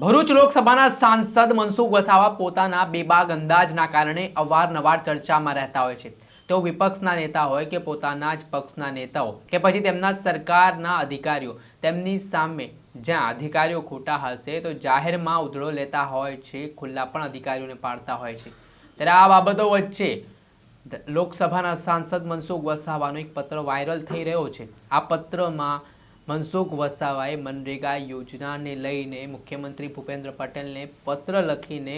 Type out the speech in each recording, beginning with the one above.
ભરૂચ લોકસભાના સાંસદ મનસુખ વસાવા પોતાના બેબાગ અંદાજના કારણે અવારનવાર ચર્ચામાં રહેતા હોય છે. તેઓ વિપક્ષના નેતા હોય કે પોતાના જ પક્ષના નેતાઓ કે પછી તેમના સરકારના અધિકારીઓ તેમની સામે જ્યાં અધિકારીઓ ખોટા હશે તો જાહેરમાં ઉધડો લેતા હોય છે, ખુલ્લા પણ અધિકારીઓને પાડતા હોય છે. ત્યારે આ બાબતો વચ્ચે લોકસભાના સાંસદ મનસુખ વસાવાનો એક પત્ર વાયરલ થઈ રહ્યો છે. આ પત્રમાં મનસુખ વસાવાએ મનરેગા યોજનાને લઈને મુખ્યમંત્રી ભૂપેન્દ્ર પટેલને પત્ર લખીને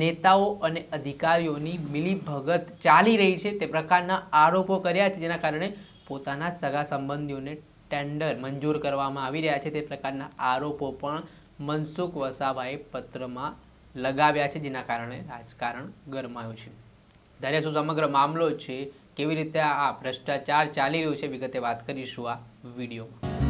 નેતાઓ અને અધિકારીઓની મિલીભગત ચાલી રહી છે તે પ્રકારના આરોપો કર્યા છે, જેના કારણે પોતાના સગા સંબંધીઓને ટેન્ડર મંજૂર કરવામાં આવી રહ્યા છે. તે પ્રકારના આરોપો પણ મનસુખ વસાવાએ પત્રમાં લગાવ્યા છે, જેના કારણે રાજકારણ ગરમાયું છે. ત્યારે શું સમગ્ર મામલો છે? કેવી રીતે આ ભ્રષ્ટાચાર ચાલી રહ્યું છે? વિગતે વાત કરીશું આ વિડીયોમાં.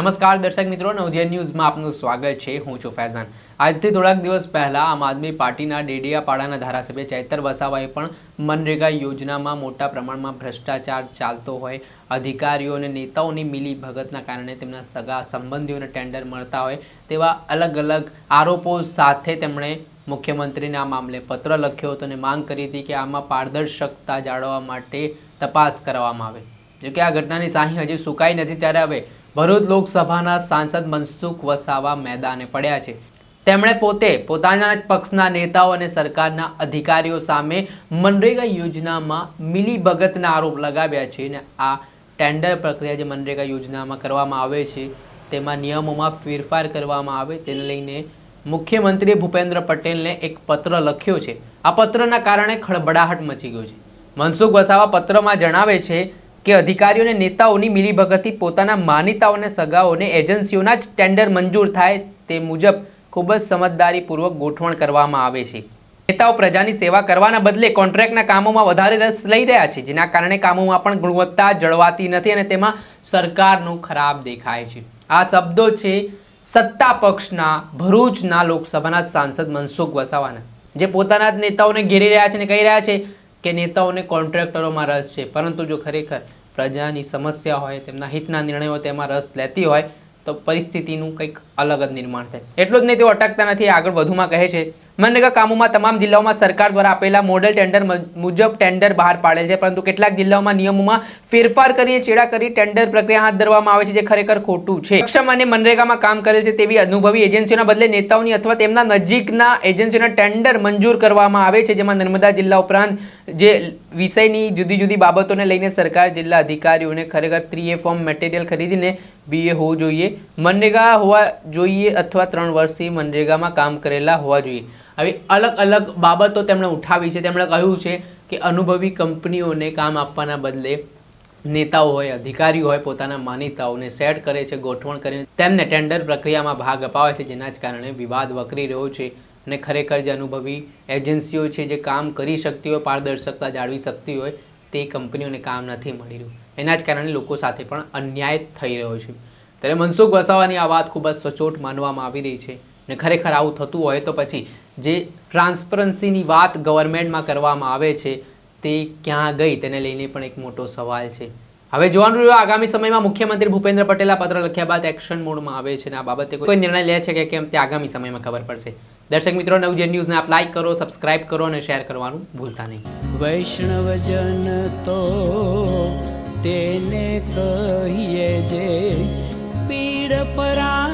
નમસ્કાર દર્શક મિત્રો નવજીવન ન્યૂઝમાં આપનું સ્વાગત છે. હું છું ફૈઝાન. આજથી થોડાક દિવસ પહેલા આમ આદમી પાર્ટીના ડેડિયાપાડાના ધારાસભ્ય ચૈતર વસાવાએ પણ મનરેગા યોજનામાં મોટા પ્રમાણમાં ભ્રષ્ટાચાર ચાલતો હોય, અધિકારીઓ અને નેતાઓની મિલી ભગતના કારણે તેમના સગા સંબંધીઓને ટેન્ડર મળતા હોય તેવા અલગ અલગ આરોપો સાથે તેમણે મુખ્યમંત્રીને આ મામલે પત્ર લખ્યો હતો અને માંગ કરી હતી કે આમાં પારદર્શકતા જાળવવા માટે તપાસ કરવામાં આવે. જો કે આ ઘટનાની સાહી હજી સુકાઈ નથી, ત્યારે હવે ભરૂચ લોકસભાના સાંસદ મનસુખ વસાવા મેદાને પડ્યા છે. તેમણે પોતે પોતાના જ પક્ષના નેતાઓ અને સરકારના અધિકારીઓ સામે મનરેગા યોજનામાં મિલીભગતના આરોપ લગાવ્યા છે અને આ ટેન્ડર પ્રક્રિયા જે મનરેગા યોજનામાં કરવામાં આવે છે, તેમાં નિયમોમાં ફેરફાર કરવામાં આવે, તેને લઈને મુખ્યમંત્રી ભૂપેન્દ્ર પટેલને એક પત્ર લખ્યો છે. આ પત્રના કારણે ખળબડાહટ મચી ગયો છે. મનસુખ વસાવા પત્રમાં જણાવે છે કે અધિકારીઓ અને નેતાઓની મિલીભગતથી પોતાના માનીતાઓ સગાઓને એજન્સીઓના જ ટેન્ડર મંજૂર થાય તે મુજબ ખૂબ જ સમજદારીપૂર્વક ગોઠવણ કરવામાં આવે છે. નેતાઓ પ્રજાની સેવા કરવાના બદલે કોન્ટ્રાક્ટના કામોમાં વધારે રસ લઈ રહ્યા છે, જેના કારણે કામોમાં પણ ગુણવત્તા જળવાતી નથી અને તેમાં સરકારનું ખરાબ દેખાય છે. આ શબ્દો છે સત્તા પક્ષના, ભરૂચના લોકસભાના સાંસદ મનસુખ વસાવાના, જે પોતાના જ નેતાઓને ઘેરી રહ્યા છે અને કહી રહ્યા છે કે નેતાઓને કોન્ટ્રાક્ટરોમાં રસ છે. પરંતુ જો ખરેખર પ્રજાની સમસ્યા હોય, તેમના હિતના નિર્ણયો તેમાં રસ લેતી હોય, તો પરિસ્થિતિનું કંઈક અલગ જ નિર્માણ થાય. એટલું જ નહીં, તેઓ અટકતા નથી. આગળ વધુમાં કહે છે, મનરેગા કામોમાં તમામ જિલ્લાઓમાં સરકાર દ્વારા આપેલા મોડેલ ટેન્ડર મુજબ ટેન્ડર બહાર પાડેલ છે. પરંતુ કેટલાક જિલ્લાઓમાં નિયમોમાં ફેરફાર કરીને ચેડા કરી ટેન્ડર પ્રક્રિયા હાથ ધરવામાં આવે છે, જે ખરેખર ખોટું છે. સક્ષમ અને મનરેગામાં કામ કરેલ છે તેવી અનુભવી એજન્સીઓના બદલે નેતાઓની અથવા તેમના નજીકના એજન્સીઓના ટેન્ડર મંજૂર કરવામાં આવે છે, જેમાં નર્મદા જિલ્લા ઉપરાંત જે વિષયની જુદી જુદી બાબતોને લઈને સરકાર, જિલ્લા અધિકારીઓને ખરેખર ત્રીએ ફોર્મ મટીરિયલ ખરીદીને બીએ હોવું જોઈએ. મનરેગા હોવા જોઈએ અથવા ત્રણ વર્ષથી મનરેગામાં કામ કરેલા હોવા જોઈએ. આવી અલગ અલગ બાબતો તેમણે ઉઠાવી છે. તેમણે કહ્યું છે કે અનુભવી કંપનીઓને કામ આપવાના બદલે નેતાઓ હોય, અધિકારીઓ હોય, પોતાના માનીતાઓને સેટ કરે છે, ગોઠવણ કરીને તેમને ટેન્ડર પ્રક્રિયામાં ભાગ અપાવે છે, જેના જ કારણે વિવાદ વકરી રહ્યો છે. અને ખરેખર જે અનુભવી એજન્સીઓ છે જે કામ કરી શકતી હોય, પારદર્શકતા જાળવી શકતી હોય, તે કંપનીઓને કામ નથી મળી રહ્યું. એના જ કારણે લોકો સાથે પણ અન્યાય થઈ રહ્યો છે. ત્યારે મનસુખ વસાવાની આ વાત ખૂબ જ સચોટ માનવામાં આવી રહી છે ને ખરેખર આવું થતું હોય તો પછી જે ટ્રાન્સપરન્સીની વાત ગવર્મેન્ટમાં કરવામાં આવે છે, તે ક્યાં ગઈ તેને લઈને પણ એક મોટો સવાલ છે. હવે જોવાનું રહ્યું, આગામી સમયમાં મુખ્યમંત્રી ભૂપેન્દ્ર પટેલ આ પત્ર લખ્યા બાદ એક્શન મોડમાં આવે છે અને આ બાબતે કોઈ નિર્ણય લે છે કે કેમ તે આગામી સમયમાં ખબર પડશે. દર્શક મિત્રો નવજેન ન્યૂઝને આપ લાઈક કરો સબસ્ક્રાઇબ કરો અને શેર કરવાનું ભૂલતા નહીં. વૈષ્ણવજન તો તેને કહીએ જે પીડ પરાઈ